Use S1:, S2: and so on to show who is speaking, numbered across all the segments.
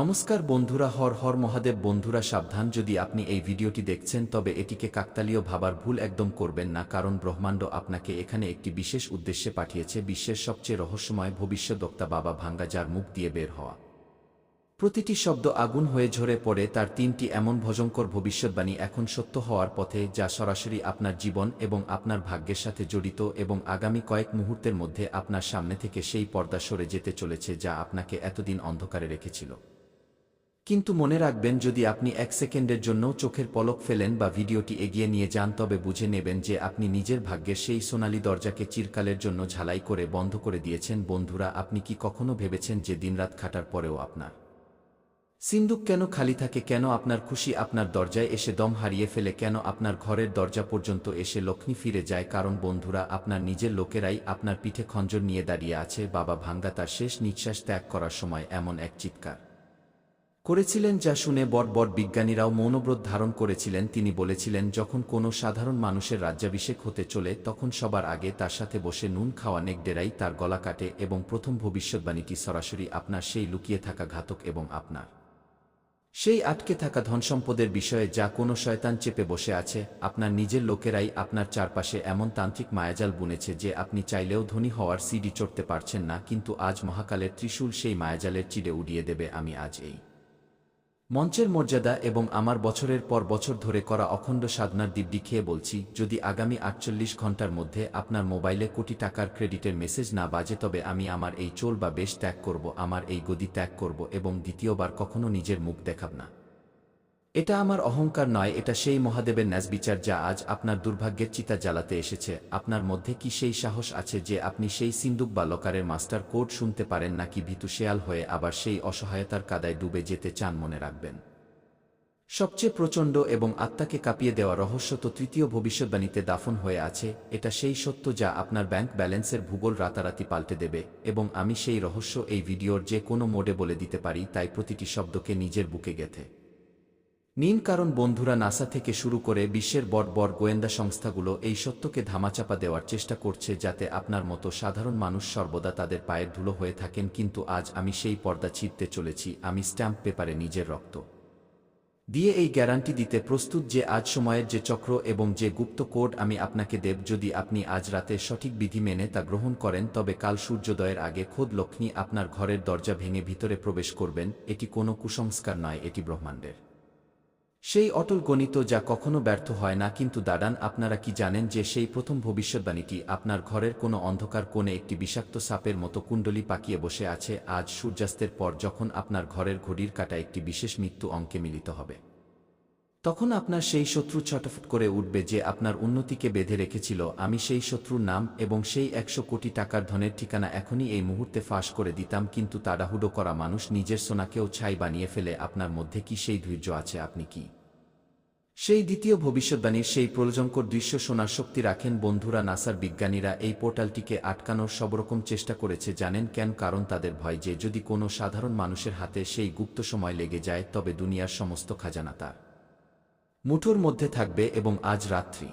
S1: নমস্কার বন্ধুরা, হর হর মহাদেব বন্ধুরা, সাবধান। যদি আপনি এই ভিডিওটি দেখছেন, তবে এটিকে কাকতালীয় ভাবার ভুল একদম করবেন না, কারণ ব্রহ্মাণ্ড আপনাকে এখানে একটি বিশেষ উদ্দেশ্যে পাঠিয়েছে, বিশ্বের সবচেয়ে রহস্যময় ভবিষ্যদ্বক্তা বাবা ভাঙ্গা, যার মুখ দিয়ে বের হওয়া। প্রতিটি শব্দ আগুন হয়ে ঝরে পড়ে, তার তিনটি এমন ভজঙ্কর ভবিষ্যৎবাণী এখন সত্য হওয়ার পথে, যা সরাসরি আপনার জীবন এবং আপনার ভাগ্যের সাথে জড়িত এবং আগামী কয়েক মুহূর্তের মধ্যে আপনার সামনে থেকে সেই পর্দা সরে যেতে চলেছে, যা আপনাকে এতদিন অন্ধকারে রেখেছিল। কিন্তু মনে রাখবেন, যদি আপনি এক সেকেন্ডের জন্য চোখের পলক ফেলেন বা ভিডিওটি এগিয়ে নিয়ে যান, তবে বুঝে নেবেন যে আপনি নিজের ভাগ্যের সেই সোনালি দরজাকে চিরকালের জন্য ঝালাই করে বন্ধ করে দিয়েছেন। বন্ধুরা, আপনি কি কখনো ভেবেছেন যে দিনরাত খাটার পরেও আপনার সিন্দুক কেন খালি থাকে? কেন আপনার খুশি আপনার দরজায় এসে দম হারিয়ে ফেলে? কেন আপনার ঘরের দরজা পর্যন্ত এসে লক্ষ্মী ফিরে যায়? কারণ বন্ধুরা, আপনার নিজের লোকেরাই আপনার পিঠে খঞ্জর নিয়ে দাঁড়িয়ে আছে। বাবা ভাঙ্গা তার শেষ নিঃশ্বাস ত্যাগ করার সময় এমন এক চিৎকার। করেছিলেন যা শুনে বড় বিজ্ঞানীরাও মৌনব্রত ধারণ করেছিলেন। তিনি বলেছিলেন, যখন কোনো সাধারণ মানুষের রাজ্যাভিষেক হতে চলে, তখন সবার আগে তার সাথে বসে নুন খাওয়া নেকডেরাই তার গলা কাটে এবং প্রথম ভবিষ্যৎবাণীটি সরাসরি আপনার সেই লুকিয়ে থাকা ঘাতক এবং আপনার সেই আটকে থাকা ধনসম্পদের বিষয়ে যা কোনো শয়তান চেপে বসে আছে, আপনার নিজের লোকেরাই আপনার চারপাশে এমন তান্ত্রিক মায়াজাল বুনেছে যে আপনি চাইলেও ধনী হওয়ার সিডি চড়তে পারছেন না, কিন্তু আজ মহাকালের ত্রিশূল সেই মায়াজালের চিড়ে উড়িয়ে দেবে আমি আজ এই মঞ্চের মর্যাদা এবং আমার বছরের পর বছর ধরে করা অখণ্ড সাধনার দিব্যি খেয়ে বলছি, যদি আগামী আটচল্লিশ ঘণ্টার মধ্যে আপনার মোবাইলে কোটি টাকার ক্রেডিটের মেসেজ না বাজে তবে আমি আমার এই চোল বা বেশ ত্যাগ করব, আমার এই গদি ত্যাগ করব এবং দ্বিতীয়বার কখনো নিজের মুখ দেখাব না। এটা আমার অহংকার নয়, এটা সেই মহাদেবের ন্যাসবিচার যা আজ আপনার দুর্ভাগ্যের চিতা জ্বালাতে এসেছে। আপনার মধ্যে কি সেই সাহস আছে যে আপনি সেই সিন্দুক বা লকারের মাস্টার কোড শুনতে পারেন নাকি ভীতু শেয়াল হয়ে আবার সেই অসহায়তার কাদায় ডুবে যেতে চান মনে রাখবেন? সবচেয়ে প্রচণ্ড এবং আত্মাকে কাঁপিয়ে দেওয়া রহস্য তো তৃতীয় ভবিষ্যৎবাণীতে দাফন হয়ে আছে, এটা সেই সত্য যা আপনার ব্যাংক ব্যালেন্সের ভূগোল রাতারাতি পাল্টে দেবে এবং আমি সেই রহস্য এই ভিডিওর যে কোনো মোডে বলে দিতে পারি, তাই প্রতিটি শব্দকে নিজের বুকে গেথে। নিন কারণ বন্ধুরা নাসা থেকে শুরু করে বিশ্বের বড় বড় গোয়েন্দা সংস্থাগুলো এই সত্যকে ধামাচাপা দেওয়ার চেষ্টা করছে যাতে আপনার মতো সাধারণ মানুষ সর্বদা তাদের পায়ের ধুলো হয়ে থাকেন, কিন্তু আজ আমি সেই পর্দা ছিঁড়তে চলেছি, আমি স্ট্যাম্প পেপারে নিজের রক্ত। দিয়ে এই গ্যারান্টি দিতে প্রস্তুত যে আজ সময়ের যে চক্র এবং যে গুপ্ত কোড আমি আপনাকে দেব, যদি আপনি আজ রাতে সঠিক বিধি মেনে তা গ্রহণ করেন, তবে কাল সূর্যোদয়ের আগে খোদ লক্ষ্মী আপনার ঘরের দরজা ভেঙে ভিতরে প্রবেশ করবেন, এটি কোনো কুসংস্কার নয়, এটি ব্রহ্মাণ্ডের। সেই অটল গণিত যা কখনো ব্যর্থ হয় না, কিন্তু দাদান, আপনারা কি জানেন যে সেই প্রথম ভবিষ্যৎবাণীটি আপনার ঘরের কোনো অন্ধকার কোণে একটি বিষাক্ত সাপের মতো কুণ্ডলি পাকিয়ে বসে আছে, আজ সূর্যাস্তের পর যখন আপনার ঘরের ঘড়ির কাটা একটি বিশেষ মৃত্যু অঙ্কে মিলিত হবে। তখন আপনার সেই শত্রু ছটফট করে উঠবে যে আপনার উন্নতিকে বেঁধে রেখেছিল। আমি সেই শত্রুর নাম এবং সেই একশো কোটি টাকার ধনের ঠিকানা এখনই এই মুহূর্তে ফাঁস করে দিতাম, কিন্তু তাড়াহুড়ো করা মানুষ নিজের সোনাকেও ছাই বানিয়ে ফেলে, আপনার মধ্যে কি সেই ধৈর্য আছে, আপনি কি? সেই দ্বিতীয় ভবিষ্যৎবাণীর সেই প্রলজঙ্কর দৃশ্য শোনার শক্তি রাখেন বন্ধুরা, নাসার বিজ্ঞানীরা, এই পোর্টালটিকে আটকানোর সবরকম চেষ্টা করেছে, জানেন কেন? কারণ তাদের ভয় যে যদি কোনো সাধারণ মানুষের হাতে সেই গুপ্ত সময় লেগে যায়, তবে দুনিয়ার সমস্ত খাজানা তার। মুঠোর মধ্যে থাকবে এবং আজ রাত্রি।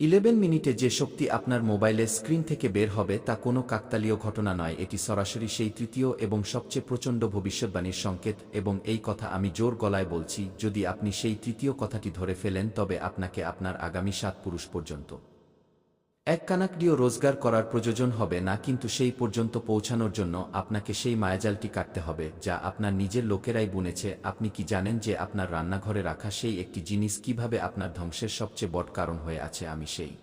S1: ইলেভেন মিনিটে যে শক্তি আপনার মোবাইলের স্ক্রিন থেকে বের হবে তা কোনো কাকতালীয় ঘটনা নয়, এটি সরাসরি সেই তৃতীয় এবং সবচেয়ে প্রচণ্ড ভবিষ্যৎবাণীর সংকেত এবং এই কথা আমি জোর গলায় বলছি, যদি আপনি সেই তৃতীয় কথাটি ধরে ফেলেন তবে আপনাকে আপনার আগামী সাত পুরুষ পর্যন্ত। এক কানাকডিও রোজগার করার প্রয়োজন হবে না, কিন্তু সেই পর্যন্ত পৌঁছানোর জন্য আপনাকে সেই মায়াজালটি কাটতে হবে, যা আপনার নিজের লোকেরাই বুনেছে। আপনি কি জানেন যে আপনার রান্নাঘরে রাখা সেই একটি জিনিস কীভাবে আপনার ধ্বংসের সবচেয়ে বড় কারণ হয়ে আছে? আমি সেই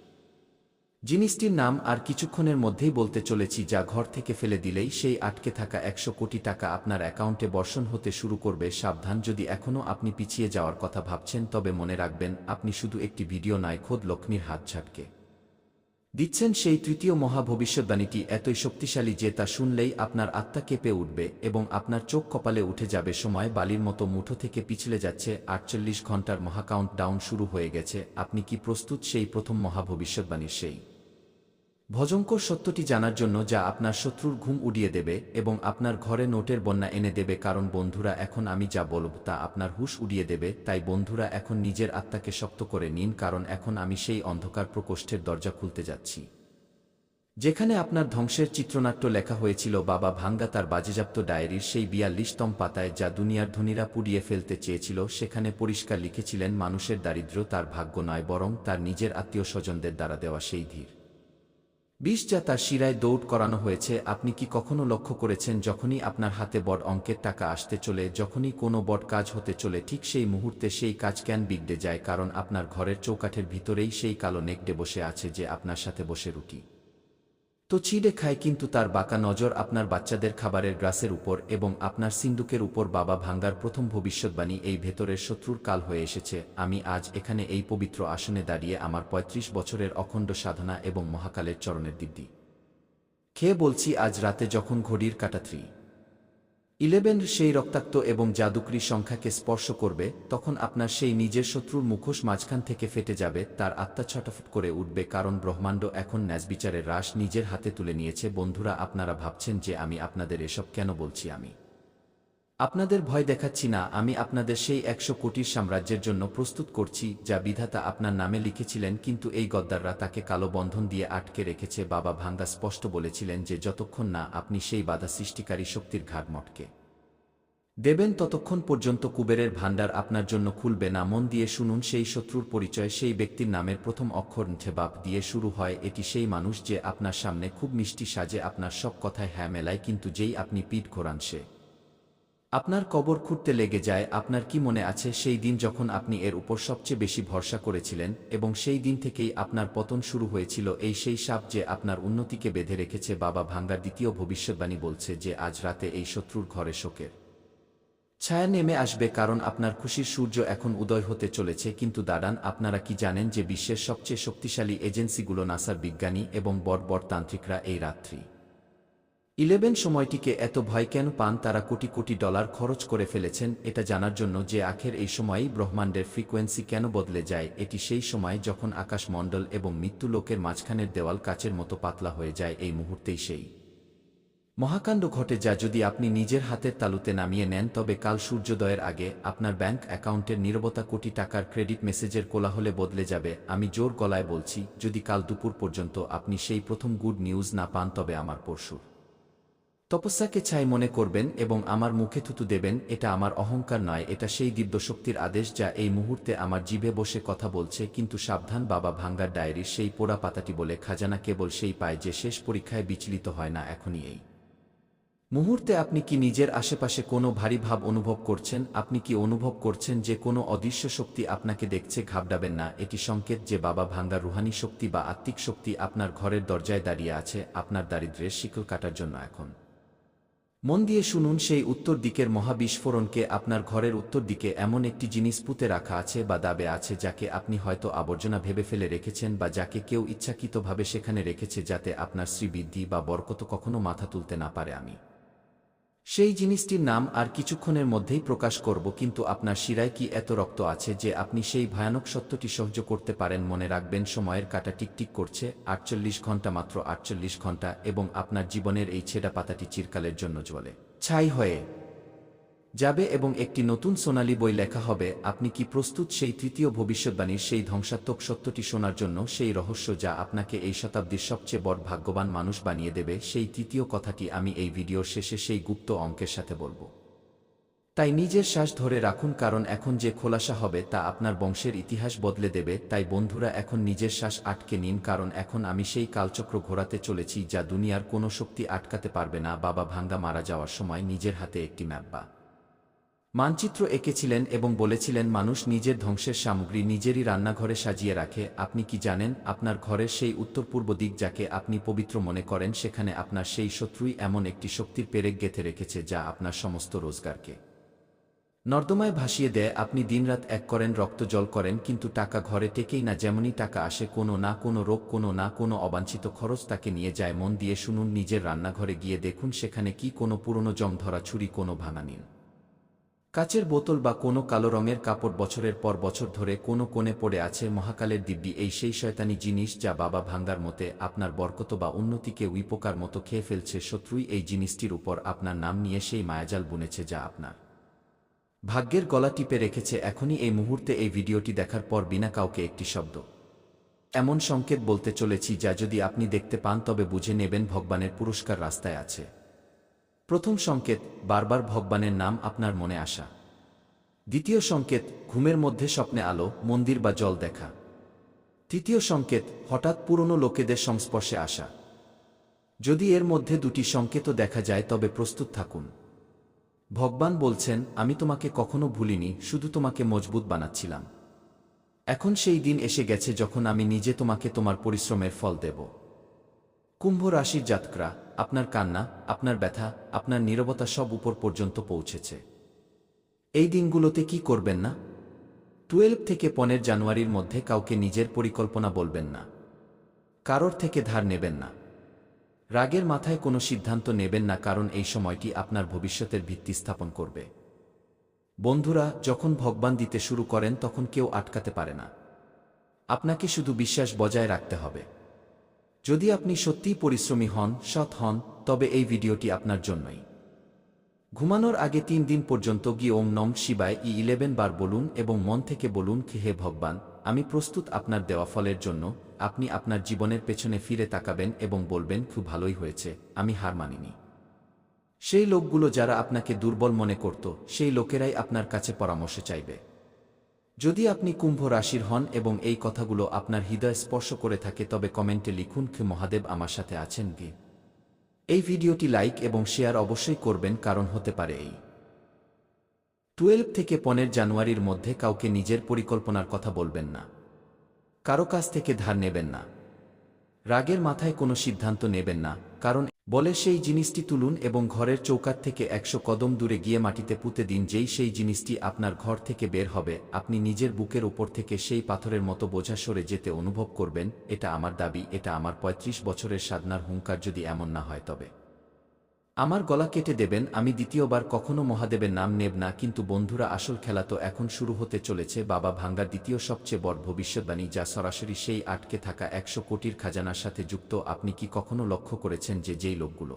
S1: জিনিসটির নাম আর কিছুক্ষণের মধ্যেই বলতে চলেছি, যা ঘর থেকে ফেলে দিলেই সেই আটকে থাকা একশো কোটি টাকা আপনার অ্যাকাউন্টে বর্ষণ হতে শুরু করবে। সাবধান, যদি এখনও আপনি পিছিয়ে যাওয়ার কথা ভাবছেন, তবে মনে রাখবেন, আপনি শুধু একটি ভিডিও নয়, খোদ লক্ষ্মীর হাত ঝাটকে। দিচ্ছেন সেই তৃতীয় মহা ভবিষ্যৎবাণীটি এতই শক্তিশালী যে তা শুনলেই আপনার আত্মা কেঁপে উঠবে এবং আপনার চোখ কপালে উঠে যাবে। সময় বালির মতো মুঠো থেকে পিছলে যাচ্ছে। আটচল্লিশ ঘণ্টার মহাকাউন্ট ডাউন শুরু হয়ে গেছে। আপনি কি প্রস্তুত সেই প্রথম মহা ভবিষ্যৎবাণীর সেই ভজঙ্কর সত্যটি জানার জন্য যা আপনার শত্রুর ঘুম উড়িয়ে দেবে এবং আপনার ঘরে নোটের বন্যা এনে দেবে, কারণ বন্ধুরা এখন আমি যা বলব তা আপনার হুশ উড়িয়ে দেবে, তাই বন্ধুরা এখন নিজের আত্মাকে শক্ত করে নিন, কারণ এখন আমি সেই অন্ধকার প্রকোষ্ঠের দরজা খুলতে যাচ্ছি। যেখানে আপনার ধ্বংসের চিত্রনাট্য লেখা হয়েছিল বাবা ভাঙ্গা তার বাজেজাপ্ত ডায়েরির সেই বিয়াল্লিশতম পাতায় যা দুনিয়ার ধনীরা পুড়িয়ে ফেলতে চেয়েছিল, সেখানে পরিষ্কার লিখেছিলেন, মানুষের দারিদ্র্য তার ভাগ্য নয়, বরং তার নিজের আত্মীয় স্বজনদের দ্বারা দেওয়া সেই ধীর। বিষ যা তার শিরায় দৌড় করানো হয়েছে, আপনি কি কখনো লক্ষ্য করেছেন যখনই আপনার হাতে বড় অঙ্কের টাকা আসতে চলে, যখনই কোনো বড় কাজ হতে চলে, ঠিক সেই মুহূর্তে সেই কাজ ক্যান বিগড়ে যায়? কারণ আপনার ঘরের চৌকাঠের ভিতরেই সেই কালো নেকড়ে বসে আছে যে আপনার সাথে বসে রুটি। তো চিড়ে খায় কিন্তু তার বাঁকা নজর আপনার বাচ্চাদের খাবারের গ্রাসের উপর এবং আপনার সিন্দুকের উপর বাবা ভাঙ্গার প্রথম ভবিষ্যৎবাণী এই ভেতরের শত্রুর কাল হয়ে এসেছে। আমি আজ এখানে এই পবিত্র আসনে দাঁড়িয়ে আমার ৩৫ বছরের অখণ্ড সাধনা এবং মহাকালের চরণের দিব্যি। খেয়ে বলছি, আজ রাতে যখন ঘড়ির কাটা থ্রি ইলেভেন সেই রক্তাক্ত এবং জাদুকরি সংখ্যাকে স্পর্শ করবে, তখন আপনার সেই নিজের শত্রুর মুখোশ মাঝখান থেকে ফেটে যাবে, তার আত্মা ছটাফট করে উঠবে কারণ ব্রহ্মাণ্ড এখন ন্যাসবিচারের রাস নিজের হাতে তুলে নিয়েছে। বন্ধুরা, আপনারা ভাবছেন যে আমি আপনাদের এসব কেন বলছি আমি? আপনাদের ভয় দেখাচ্ছি না, আমি আপনাদের সেই একশো কোটির সাম্রাজ্যের জন্য প্রস্তুত করছি, যা বিধাতা আপনার নামে লিখেছিলেন, কিন্তু এই গদ্দাররা তাকে কালো বন্ধন দিয়ে আটকে রেখেছে, বাবা ভাঙ্গা স্পষ্ট বলেছিলেন যে যতক্ষণ না আপনি সেই বাধা সৃষ্টিকারী শক্তির ঘাট মটকে। দেবেন, ততক্ষণ পর্যন্ত কুবেরের ভাণ্ডার আপনার জন্য খুলবে না, মন দিয়ে শুনুন, সেই শত্রুর পরিচয়, সেই ব্যক্তির নামের প্রথম অক্ষর বাপ দিয়ে শুরু হয়, এটি সেই মানুষ যে আপনার সামনে খুব মিষ্টি সাজে আপনার সব কথায় হ্যাঁ মেলায়, কিন্তু যেই আপনি পিঠ ঘোরান সে। আপনার কবর খুঁড়তে লেগে যায়, আপনার কি মনে আছে সেই দিন যখন আপনি এর উপর সবচেয়ে বেশি ভরসা করেছিলেন এবং সেই দিন থেকেই আপনার পতন শুরু হয়েছিল এই সেই সাপ যে আপনার উন্নতিকে বেঁধে রেখেছে, বাবা ভাঙ্গার দ্বিতীয় ভবিষ্যৎবাণী বলছে যে আজ রাতে এই শত্রুর ঘরে শোকের ছায়া নেমে আসবে কারণ আপনার খুশির সূর্য এখন উদয় হতে চলেছে। কিন্তু দাঁড়ান আপনারা কি জানেন যে বিশ্বের সবচেয়ে শক্তিশালী এজেন্সিগুলো নাসার বিজ্ঞানী এবং বড় বড় তান্ত্রিকরা এই রাত্রি ইলেভেন সময়টিকে এত ভয় কেন পান তারা কোটি কোটি ডলার খরচ করে ফেলেছেন, এটা জানার জন্য যে আখের এই সময়েই ব্রহ্মাণ্ডের ফ্রিকোয়েন্সি কেন বদলে যায়, এটি সেই সময় যখন আকাশমণ্ডল এবং মৃত্যু লোকের মাঝখানের দেওয়াল কাচের মতো পাতলা হয়ে যায়, এই মুহূর্তেই সেই মহাকাণ্ড ঘটে যা যদি আপনি নিজের হাতের তালুতে নামিয়ে নেন, তবে কাল সূর্যোদয়ের আগে আপনার ব্যাংক অ্যাকাউন্টের নিরবতা কোটি টাকার ক্রেডিট মেসেজের কোলাহলে বদলে যাবে, আমি জোর গলায় বলছি, যদি কাল দুপুর পর্যন্ত আপনি সেই প্রথম গুড নিউজ না পান, তবে আমার পরশু তপস্যাকে ছাই মনে করবেন এবং আমার মুখে থুতু দেবেন, এটা আমার অহংকার নয়, এটা সেই দিব্যশক্তির আদেশ যা এই মুহূর্তে আমার জিভে বসে কথা বলছে, কিন্তু সাবধান বাবা ভাঙ্গার ডায়েরির সেই পোড়া পাতাটি বলে, খাজানা কেবল সেই পায় যে শেষ পরীক্ষায় বিচলিত হয় না, এখনই এই। মুহূর্তে আপনি কি নিজের আশেপাশে কোনো ভারী ভাব অনুভব করছেন? আপনি কি অনুভব করছেন যে কোনো অদৃশ্য শক্তি আপনাকে দেখছে, ঘাবড়াবেন না, এটি সংকেত যে বাবা ভাঙ্গা রুহানি শক্তি বা আত্মিক শক্তি আপনার ঘরের দরজায় দাঁড়িয়ে আছে, আপনার দারিদ্র্যের শিকল কাটার জন্য এখন। মন দিয়ে শুনুন, সেই উত্তর দিকের মহাবিস্ফোরণকে আপনার ঘরের উত্তর দিকে এমন একটি জিনিস পুঁতে রাখা আছে বা দাবে আছে যাকে আপনি হয়তো আবর্জনা ভেবে ফেলে রেখেছেন বা যাকে কেউ ইচ্ছাকৃতভাবে সেখানে রেখেছে যাতে আপনার শ্রীবৃদ্ধি বা বরকত কখনো মাথা তুলতে না পারে। আমি সেই জিনিসটির নাম আর কিছুক্ষণের মধ্যেই প্রকাশ করব, কিন্তু আপনার শিরায় কি এত রক্ত আছে যে আপনি সেই ভয়ানক সত্যটি সহ্য করতে পারেন? মনে রাখবেন, সময়ের কাটা টিকটিক করছে, আটচল্লিশ ঘণ্টা মাত্র আটচল্লিশ ঘণ্টা, এবং আপনার জীবনের এই ছেঁড়া পাতাটি চিরকালের জন্য জ্বলে। ছাই হয়ে যাবে এবং একটি নতুন সোনালি বই লেখা হবে। আপনি কি প্রস্তুত সেই তৃতীয় ভবিষ্যৎবাণীর সেই ধ্বংসাত্মক সত্যটি শোনার জন্য সেই রহস্য যা আপনাকে এই শতাব্দীর সবচেয়ে বড় ভাগ্যবান মানুষ বানিয়ে দেবে? সেই তৃতীয় কথাটি আমি এই ভিডিওর শেষে সেই গুপ্ত অঙ্কের সাথে বলব। তাই নিজের শ্বাস ধরে রাখুন, কারণ এখন যে খোলাসা হবে তা আপনার বংশের ইতিহাস বদলে দেবে। তাই বন্ধুরা, এখন নিজের শ্বাস আটকে নিন, কারণ এখন আমি সেই কালচক্র ঘোরাতে চলেছি যা দুনিয়ার কোনো শক্তি আটকাতে পারবে না। বাবা ভাঙ্গা মারা যাওয়ার সময় নিজের হাতে একটি ম্যাপ বা মানচিত্র এঁকেছিলেন এবং বলেছিলেন, মানুষ নিজের ধ্বংসের সামগ্রী নিজেরই রান্নাঘরে সাজিয়ে রাখে। আপনি কি জানেন, আপনার ঘরের সেই উত্তর পূর্ব দিক যাকে আপনি পবিত্র মনে করেন, সেখানে আপনার সেই শত্রুই এমন একটি শক্তির পেরেক গেঁথে রেখেছে যা আপনার সমস্ত রোজগারকে নর্দমায় ভাসিয়ে দেয়। আপনি দিনরাত এক করেন, রক্ত জল করেন, কিন্তু টাকা ঘরে টেকেই না। যেমনই টাকা আসে, কোনো না কোনো রোগ, কোনো না কোনো অবাঞ্ছিত খরচ তাকে নিয়ে যায়। মন দিয়ে শুনুন, নিজের রান্নাঘরে গিয়ে দেখুন, সেখানে কি কোনো পুরনো জং ধরা ছুরি, কোনো ভাঙা নিন কাচের বোতল বা কোনো কালো রঙের কাপড় বছরের পর বছর ধরে কোনো কোণে পড়ে আছে মহাকালের দিব্যি, এই সেই শয়তানি জিনিস যা বাবা ভাঙ্গার মতে আপনার বরকত বা উন্নতিকে উইপোকার মতো খেয়ে ফেলছে শত্রুই এই জিনিসটির উপর আপনার নাম নিয়ে সেই মায়াজাল বুনেছে যা আপনার। ভাগ্যের গলা টিপে রেখেছে এখনই এই মুহূর্তে এই ভিডিওটি দেখার পর বিনা কাউকে একটি শব্দ। এমন সংকেত বলতে চলেছি যা যদি আপনি দেখতে পান তবে বুঝে নেবেন ভগবানের পুরস্কার রাস্তায় আছে। প্রথম সংকেত, বারবার ভগবানের নাম আপনার মনে আসা। দ্বিতীয় সংকেত, ঘুমের মধ্যে স্বপ্নে আলো, মন্দির বা জল দেখা। তৃতীয় সংকেত, হঠাৎ পুরনো লোকেদের সংস্পর্শে আসা। যদি এর মধ্যে দুটি সংকেতও দেখা যায়, তবে প্রস্তুত থাকুন। ভগবান বলছেন, আমি তোমাকে কখনো ভুলিনি, শুধু তোমাকে মজবুত বানাচ্ছিলাম। এখন সেই দিন এসে গেছে যখন আমি নিজে তোমাকে তোমার পরিশ্রমের ফল দেব। কুম্ভ রাশির জাতকরা আপনার কান্না, আপনার ব্যথা, আপনার নীরবতা সব উপর পর্যন্ত পৌঁছেছে। এই দিনগুলোতে কি করবেন না? টুয়েলভ থেকে পনেরো জানুয়ারির মধ্যে কাউকে নিজের পরিকল্পনা বলবেন না। কারোর থেকে ধার নেবেন না। রাগের মাথায় কোনো সিদ্ধান্ত নেবেন না কারণ এই সময়টি আপনার ভবিষ্যতের ভিত্তি স্থাপন করবে। বন্ধুরা, যখন ভগবান দিতে শুরু করেন তখন কেউ আটকাতে পারে না। আপনাকে শুধু বিশ্বাস বজায় রাখতে হবে। যদি আপনি সত্যিই পরিশ্রমী হন, সৎ হন, তবে এই ভিডিওটি আপনার জন্যই। ঘুমানোর আগে তিন দিন পর্যন্ত গিয়ে ওম নম শিবায় ই ইলেভেন বার বলুন এবং মন থেকে বলুন কি হে ভগবান, আমি প্রস্তুত আপনার দেওয়া ফলের জন্য, আপনি আপনার জীবনের পেছনে ফিরে তাকাবেন এবং বলবেন, খুব ভালোই হয়েছে, আমি হার মানিনি। সেই লোকগুলো যারা আপনাকে দুর্বল মনে করত, সেই লোকেরাই আপনার কাছে পরামর্শ চাইবে। যদি আপনি কুম্ভ রাশির হন এবং এই কথাগুলো আপনার হৃদয় স্পর্শ করে থাকে, তবে কমেন্টে লিখুন কি মহাদেব আমার সাথে আছেন কি। এই ভিডিওটি লাইক এবং শেয়ার অবশ্যই করবেন, কারণ হতে পারে এই। টুয়েলভ থেকে পনেরো জানুয়ারির মধ্যে কাউকে নিজের পরিকল্পনার কথা বলবেন না। কারও কাছ থেকে ধার নেবেন না। রাগের মাথায় কোনো সিদ্ধান্ত নেবেন না, কারণ বলে সেই জিনিসটি তুলুন এবং ঘরের চৌকাট থেকে একশো কদম দূরে গিয়ে মাটিতে পুঁতে দিন, যেই সেই জিনিসটি আপনার ঘর থেকে বের হবে, আপনি নিজের বুকের ওপর থেকে সেই পাথরের মতো বোঝা সরে যেতে অনুভব করবেন, এটা আমার দাবি, এটা আমার ৩৫ বছরের সাধনার হুঙ্কার যদি এমন না হয় তবে। আমার গলা কেটে দেবেন, আমি দ্বিতীয়বার কখনো মহাদেবের নাম নেব না, কিন্তু বন্ধুরা, আসল খেলা তো এখন শুরু হতে চলেছে, বাবা ভাঙ্গার দ্বিতীয় সবচেয়ে বড় ভবিষ্যৎবাণী যা সরাসরি সেই আটকে থাকা একশো কোটির খাজানার সাথে যুক্ত, আপনি কি কখনো লক্ষ্য করেছেন যে যেই লোকগুলো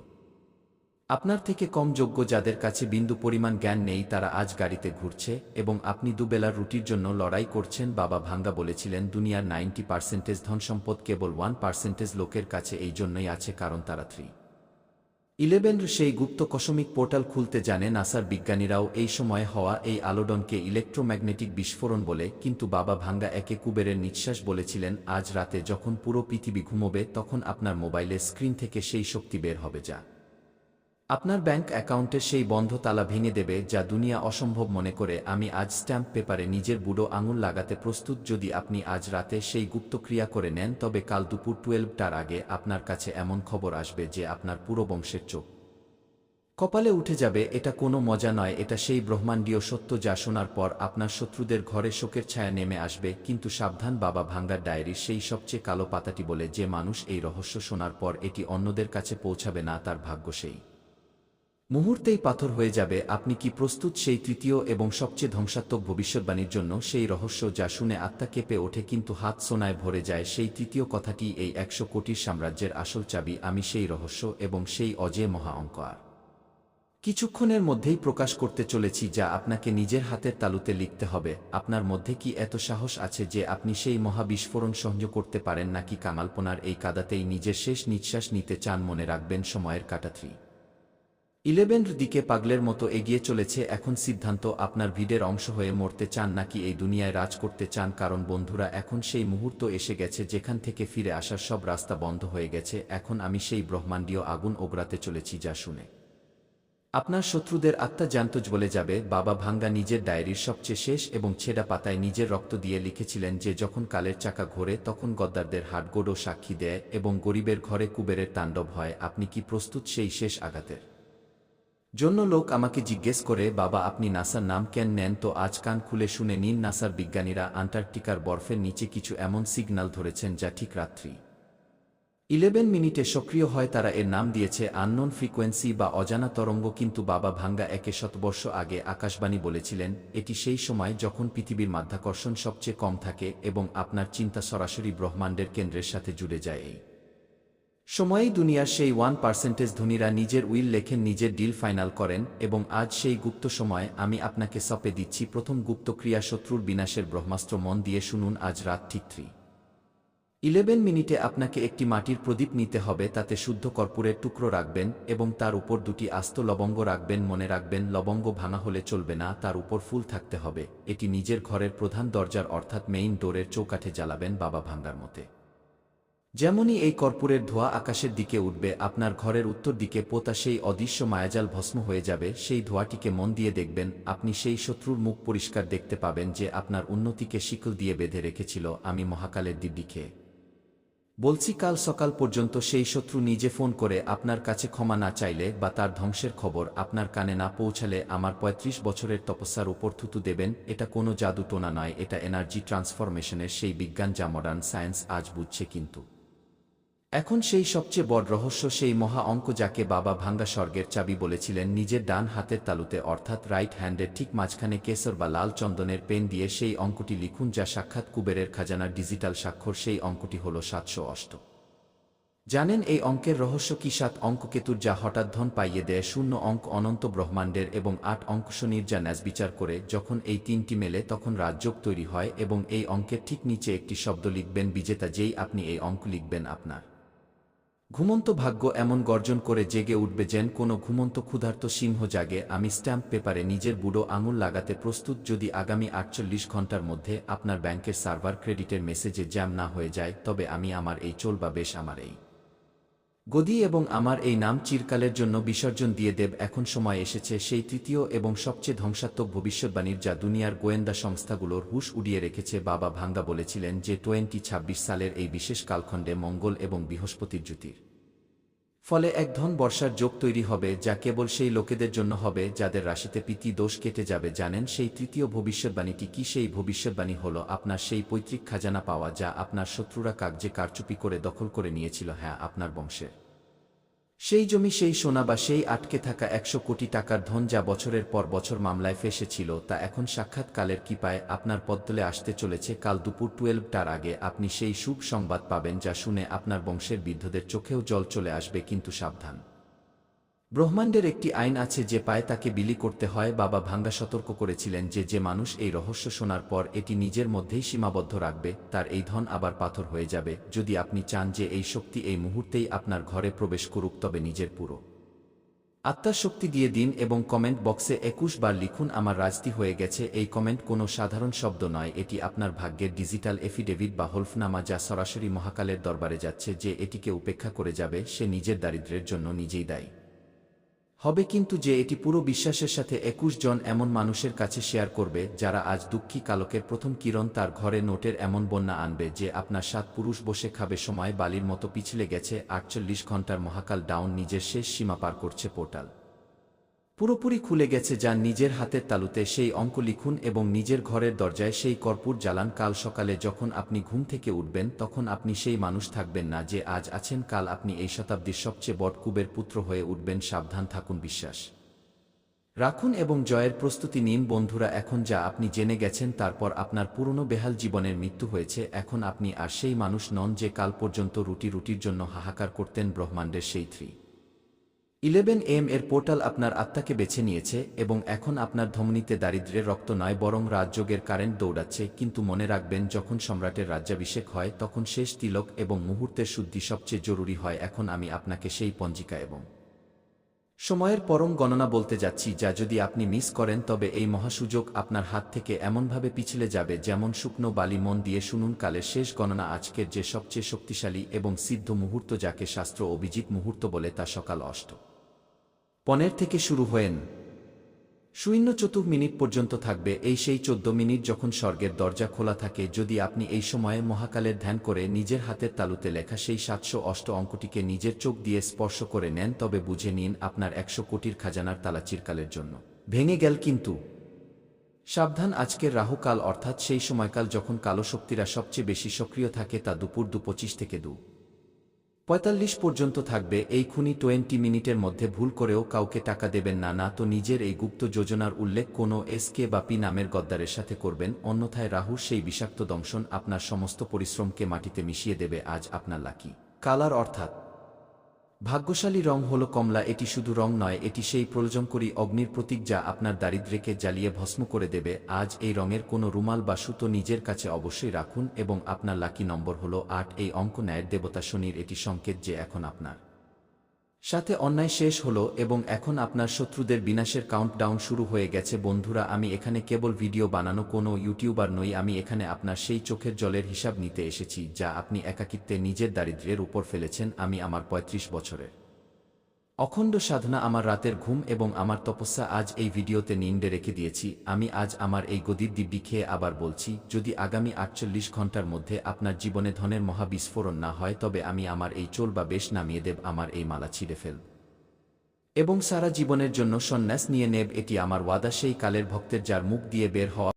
S1: আপনার থেকে কম যোগ্য, যাদের কাছে বিন্দু পরিমাণ জ্ঞান নেই, তারা আজ গাড়িতে ঘুরছে, এবং আপনি দুবেলার রুটির জন্য লড়াই করছেন, বাবা ভাঙ্গা বলেছিলেন, দুনিয়ার নাইনটি পার্সেন্টেজ ধনসম্পদ কেবল ওয়ান পার্সেন্টেজ লোকের কাছে এই জন্যই আছে, কারণ তারা থ্রি ইলেভেন সেই গুপ্ত কসমিক পোর্টাল খুলতে জানে নাসার বিজ্ঞানীরাও এই সময়ে হওয়া এই আলোডনকে ইলেকট্রোম্যাগনেটিক বিস্ফোরণ বলে, কিন্তু বাবা ভাঙ্গা একে কুবেরের নিঃশ্বাস বলেছিলেন, আজ রাতে যখন পুরো পৃথিবী ঘুমোবে, তখন আপনার মোবাইলের স্ক্রিন থেকে সেই শক্তি বের হবে যা। আপনার ব্যাংক অ্যাকাউন্টের সেই বন্ধ তালা ভেঙে দেবে যা দুনিয়া অসম্ভব মনে করে, আমি আজ স্ট্যাম্প পেপারে নিজের বুড়ো আঙুল লাগাতে প্রস্তুত। যদি আপনি আজ রাতে সেই গুপ্ত ক্রিয়া করে নেন, তবে কাল দুপুর টুয়েলভটার আগে আপনার কাছে এমন খবর আসবে যে আপনার পুরো বংশের চোখ। কপালে উঠে যাবে, এটা কোনো মজা নয়, এটা সেই ব্রহ্মাণ্ডীয় সত্য যা শোনার পর আপনার শত্রুদের ঘরে শোকের ছায়া নেমে আসবে, কিন্তু সাবধান বাবা ভাঙ্গার ডায়েরির সেই সবচেয়ে কালো পাতাটি বলে, যে মানুষ এই রহস্য শোনার পর এটি অন্যদের কাছে পৌঁছাবে না, তার ভাগ্য সেই। মুহূর্তেই পাথর হয়ে যাবে, আপনি কি প্রস্তুত সেই তৃতীয় এবং সবচেয়ে ধ্বংসাত্মক ভবিষ্যৎবাণীর জন্য সেই রহস্য যা শুনে আত্মা কেঁপে ওঠে কিন্তু হাত সোনায় ভরে যায়, সেই তৃতীয় কথাটি এই একশো কোটির সাম্রাজ্যের আসল চাবি, আমি সেই রহস্য এবং সেই অজেয় মহা অঙ্ক আর কিছুক্ষণের মধ্যেই প্রকাশ করতে চলেছি যা আপনাকে নিজের হাতের তালুতে লিখতে হবে, আপনার মধ্যে কি এত সাহস আছে যে আপনি সেই মহা বিস্ফোরণ সহ্য করতে পারেন নাকি কামালপনার এই কাদাতেই নিজের শেষ নিঃশ্বাস নিতে চান মনে রাখবেন সময়ের কাটাথ্রি ইলেভেন দিকে পাগলের মতো এগিয়ে চলেছে এখন সিদ্ধান্ত, আপনার ভিডের অংশ হয়ে মরতে চান নাকি এই দুনিয়ায় রাজ করতে চান? কারণ বন্ধুরা, এখন সেই মুহূর্ত এসে গেছে যেখান থেকে ফিরে আসার সব রাস্তা বন্ধ হয়ে গেছে। এখন আমি সেই ব্রহ্মাণ্ডীয় আগুন ওগড়াতে চলেছি যা শুনে। আপনার শত্রুদের আত্মা জান্তজ বলে যাবে। বাবা ভাঙ্গা নিজের ডায়েরির সবচেয়ে শেষ এবং ছেঁড়া পাতায় নিজের রক্ত দিয়ে লিখেছিলেন যে, যখন কালের চাকা ঘোরে, তখন গদ্দারদের হাটগোড়ও সাক্ষী দেয় এবং গরিবের ঘরে কুবেরের তাণ্ডব হয়। আপনি কি প্রস্তুত সেই শেষ আঘাতের জন্য লোক আমাকে জিজ্ঞেস করে, বাবা, আপনি নাসার নাম কেন নেন? তো আজ কান খুলে শুনে নিন, নাসার বিজ্ঞানীরা আন্টার্কটিকার বরফের নিচে কিছু এমন সিগন্যাল ধরেছেন যা ঠিক রাত্রি। ইলেভেন মিনিটে সক্রিয় হয় তারা এর নাম দিয়েছে আননোন ফ্রিকোয়েন্সি বা অজানা তরঙ্গ, কিন্তু বাবা ভাঙ্গা একে শতবর্ষ আগে আকাশবাণী বলেছিলেন, এটি সেই সময় যখন পৃথিবীর মাধ্যাকর্ষণ সবচেয়ে কম থাকে এবং আপনার চিন্তা সরাসরি ব্রহ্মাণ্ডের কেন্দ্রের সাথে জুড়ে যায় এই সময়েই দুনিয়ার সেই ওয়ান পার্সেন্টেজ ধনীরা নিজের উইল লেখেন নিজের ডিল ফাইনাল করেন এবং আজ সেই গুপ্ত সময় আমি আপনাকে সপে দিচ্ছি প্রথম গুপ্ত ক্রিয়া শত্রুর বিনাশের ব্রহ্মাস্ত্র মন দিয়ে শুনুন আজ রাত ঠিক থ্রি ইলেভেন মিনিটে আপনাকে একটি মাটির প্রদীপ নিতে হবে তাতে শুদ্ধ কর্পূরের টুকরো রাখবেন এবং তার উপর দুটি আস্ত লবঙ্গ রাখবেন, মনে রাখবেন, লবঙ্গ ভাঙা হলে চলবে না, তার উপর ফুল থাকতে হবে। এটি নিজের ঘরের প্রধান দরজার অর্থাৎ মেইন ডোরের চৌকাঠে জ্বালাবেন বাবা ভাঙ্গার মতে। যেমনই এই কর্পূরের ধোঁয়া আকাশের দিকে উঠবে, আপনার ঘরের উত্তর দিকে পোতা সেই অদৃশ্য মায়াজাল ভস্ম হয়ে যাবে, সেই ধোঁয়াটিকে মন দিয়ে দেখবেন, আপনি সেই শত্রুর মুখ পরিষ্কার দেখতে পাবেন যে আপনার উন্নতিকে শিকল দিয়ে বেঁধে রেখেছিল, আমি মহাকালের দিব্যি খেয়ে। বলছি কাল সকাল পর্যন্ত সেই শত্রু নিজে ফোন করে আপনার কাছে ক্ষমা না চাইলে বা তার ধ্বংসের খবর আপনার কানে না পৌঁছালে আমার ৩৫ বছরের তপস্যার উপর থুতু দেবেন, এটা কোনো জাদু টোনা নয়, এটা এনার্জি ট্রান্সফরমেশনের সেই বিজ্ঞান যা মডার্ন সায়েন্স আজ বুঝছে কিন্তু। এখন সেই সবচেয়ে বড় রহস্য সেই মহা অঙ্ক যাকে বাবা ভাঙ্গা স্বর্গের চাবি বলেছিলেন নিজের ডান হাতের তালুতে অর্থাৎ রাইট হ্যান্ডের ঠিক মাঝখানে কেসর বা লাল চন্দনের পেন দিয়ে সেই অঙ্কটি লিখুন যা সাক্ষাৎ কুবেরের খাজানার ডিজিটাল স্বাক্ষর সেই অঙ্কটি হল সাতশো অষ্ট। জানেন এই অঙ্কের রহস্য কি? সাত অঙ্ক কেতুর যা হঠাৎ ধন পাইয়ে দেয় শূন্য অঙ্ক অনন্ত ব্রহ্মাণ্ডের এবং আট অঙ্ক শনির যা ন্যাস বিচার করে যখন এই তিনটি মেলে তখন রাজযোগ তৈরি হয় এবং এই অঙ্কের ঠিক নিচে একটি শব্দ লিখবেন বিজেতা যেই আপনি এই অঙ্ক লিখবেন আপনার। ঘুমন্ত ভাগ্য এমন গর্জন করে জেগে উঠবে যেন কোনো ঘুমন্ত ক্ষুধার্ত সিংহ জাগে। আমি স্ট্যাম্প পেপারে নিজের বুড়ো আঙুল লাগাতে প্রস্তুত, যদি আগামী আটচল্লিশ ঘণ্টার মধ্যে আপনার ব্যাংকের সার্ভার ক্রেডিটের মেসেজে জ্যাম না হয়ে যায়, তবে আমি আমার এই চলবা বেশ আমার এই। গদি এবং আমার এই নাম চিরকালের জন্য বিসর্জন দিয়ে দেব, এখন সময় এসেছে, সেই তৃতীয় এবং সবচেয়ে ধ্বংসাত্মক ভবিষ্যৎবাণীর যা দুনিয়ার গোয়েন্দা সংস্থাগুলোর হুশ উড়িয়ে রেখেছে, বাবা ভাঙ্গা বলেছিলেন যে টোয়েন্টি ছাব্বিশ সালের এই বিশেষ কালখণ্ডে মঙ্গল এবং বৃহস্পতির জ্যোতির। ফলে এক ধন বর্ষার যোগ তৈরি হবে, যা কেবল সেই লোকেদের জন্য হবে, যাদের রাশিতে পিতি দোষ কেটে যাবে, জানেন সেই তৃতীয় ভবিষ্যৎবাণীটি কি, সেই ভবিষ্যৎবাণী হল আপনার সেই পৈতৃক খাজানা পাওয়া, যা আপনার শত্রুরা কাগজে কারচুপি করে দখল করে নিয়েছিল হ্যাঁ আপনার বংশের। সেই জমি সেই সোনা বা সেই আটকে থাকা একশো কোটি টাকার ধন যা বছরের পর বছর মামলায় ফেসেছিল, তা এখন সাক্ষাৎকালের কিপায় আপনার পদ্মলে আসতে চলেছে। কাল দুপুর টুয়েলভটার আগে আপনি সেই সুখ সংবাদ পাবেন যা শুনে আপনার বংশের বৃদ্ধদের চোখেও জল চলে আসবে, কিন্তু সাবধান। ব্রহ্মাণ্ডের একটি আইন আছে যে পায় তাকে বিলি করতে হয়, বাবা ভাঙ্গা সতর্ক করেছিলেন যে যে মানুষ এই রহস্য শোনার পর এটি নিজের মধ্যেই সীমাবদ্ধ রাখবে, তার এই ধন আবার পাথর হয়ে যাবে। যদি আপনি চান যে এই শক্তি এই মুহূর্তেই আপনার ঘরে প্রবেশ করুক, তবে নিজের পুরো আত্মার শক্তি দিয়ে দিন এবং কমেন্ট বক্সে একুশ বার লিখুন, আমার রাজতি হয়ে গেছে। এই কমেন্ট কোনো সাধারণ শব্দ নয়, এটি আপনার ভাগ্যের ডিজিটাল এফিডেভিট বা হলফনামা যা সরাসরি মহাকালের দরবারে যাচ্ছে, যে এটিকে উপেক্ষা করে যাবে, সে নিজের দারিদ্র্যের জন্য নিজেই দায়ী। হবে কিন্তু যে এটি পুরো বিশ্বাসের সাথে একুশ জন এমন মানুষের কাছে শেয়ার করবে, যারা আজ দুঃখী কালকের প্রথম কিরণ তার ঘরে নোটের এমন বন্যা আনবে যে আপনার সাত পুরুষ বসে খাবে সময় বালির মতো পিছলে গেছে আটচল্লিশ ঘণ্টার মহাকাল ডাউন নিজের শেষ সীমা পার করছে পোর্টাল। পুরোপুরি খুলে গেছে যা নিজের হাতের তালুতে সেই অঙ্ক লিখুন এবং নিজের ঘরের দরজায় সেই কর্পূর জ্বালান। কাল সকালে যখন আপনি ঘুম থেকে উঠবেন, তখন আপনি সেই মানুষ থাকবেন না যে আজ আছেন, কাল আপনি এই শতাব্দীর সবচেয়ে বটকুবের পুত্র হয়ে উঠবেন। সাবধান থাকুন, বিশ্বাস। রাখুন এবং জয়ের প্রস্তুতি নিন। বন্ধুরা, এখন যা আপনি জেনে গেছেন, তারপর আপনার পুরনো বেহাল জীবনের মৃত্যু হয়েছে। এখন আপনি আর সেই মানুষ নন যে কাল পর্যন্ত রুটি রুটির জন্য হাহাকার করতেন ব্রহ্মাণ্ডের সেই থ্রি। ইলেভেন এম এর পোর্টাল আপনার আত্মাকে বেছে নিয়েছে এবং এখন আপনার ধমনীতে দারিদ্র্যের রক্ত নয়, বরং রাজযোগের কারেন্ট দৌড়াচ্ছে। কিন্তু মনে রাখবেন, যখন সম্রাটের রাজ্যাভিষেক হয়, তখন শেষ তিলক এবং মুহূর্তের শুদ্ধি সবচেয়ে জরুরি হয়। এখন আমি আপনাকে সেই পঞ্জিকা এবং সময়ের পরম গণনা বলতে যাচ্ছি, যা যদি আপনি মিস করেন, তবে এই মহাসুযোগ আপনার হাত থেকে এমনভাবে পিছলে যাবে, যেমন শুকনো বালি মন দিয়ে শুনুন কালের শেষ গণনা আজকের যে সবচেয়ে শক্তিশালী এবং সিদ্ধ মুহূর্ত, যাকে শাস্ত্র অভিজিৎ মুহূর্ত বলে, তা সকাল অষ্ট। পনেরো থেকে শুরু হয়েন। শূন্য চতুর মিনিট পর্যন্ত থাকবে এই সেই চোদ্দ মিনিট যখন স্বর্গের দরজা খোলা থাকে যদি আপনি এই সময়ে মহাকালের ধ্যান করে নিজের হাতের তালুতে লেখা সেই সাতশো অষ্ট অঙ্কটিকে নিজের চোখ দিয়ে স্পর্শ করে নেন তবে বুঝে নিন আপনার একশো কোটির খাজানার তালা চিরকালের জন্য। ভেঙে গেল কিন্তু। সাবধান আজকের রাহুকাল অর্থাৎ সেই সময়কাল যখন কালো শক্তিরা সবচেয়ে বেশি সক্রিয় থাকে তা দুপুর দু পঁচিশ থেকে দু। পঁয়তাল্লিশ পর্যন্ত থাকবে এই খুনি টোয়েন্টি মিনিটের মধ্যে ভুল করেও কাউকে টাকা দেবেন না। না তো নিজের এই গুপ্ত যোজনার উল্লেখ কোনো এসকে বা পি নামের গদ্দারের সাথে করবেন, অন্যথায় রাহুর সেই বিষাক্ত দংশন আপনার সমস্ত পরিশ্রমকে মাটিতে মিশিয়ে দেবে, আজ আপনার লাকি। কালার অর্থাৎ ভাগ্যশালী রং হল কমলা, এটি শুধু রং নয়, এটি সেই প্রয়োজনকরী অগ্নির প্রতীক যা আপনার দারিদ্র্যকে জ্বালিয়ে ভস্ম করে দেবে। আজ এই রঙের কোনো রুমাল বা সুতো নিজের কাছে অবশ্যই রাখুন এবং আপনার লাকি নম্বর হল আট, এই অঙ্ক ন্যায়ের দেবতা শনির এটি সংকেত যে এখন আপনার সাথে অন্যায় শেষ হলো এবং এখন আপনার শত্রুদের বিনাশের কাউন্টডাউন শুরু হয়ে গেছে। বন্ধুরা, আমি এখানে কেবল ভিডিও বানানো, কোনো ইউটিউবার নই, আমি এখানে আপনার সেই চোখের জলের হিসাব নিতে এসেছি, যা আপনি একাকিত্বে নিজের দারিদ্র্যের উপর ফেলেছেন, আমি আমার ৩৫ বছরের। অখণ্ড সাধনা আমার রাতের ঘুম এবং আমার তপস্যা আজ এই ভিডিওতে নিন্দে রেখে দিয়েছি। আমি আজ আমার এই গদির দিব্যি খেয়ে আবার বলছি, যদি আগামী আটচল্লিশ ঘণ্টার মধ্যে আপনার জীবনে ধনের মহাবিস্ফোরণ না হয়, তবে আমি আমার এই চোল বা বেশ নামিয়ে দেব, আমার এই মালা ছিঁড়ে ফেল। এবং সারা জীবনের জন্য সন্ন্যাস নিয়ে নেব, এটি আমার ওয়াদা। সেই কালের ভক্তের যার মুখ দিয়ে বের হওয়া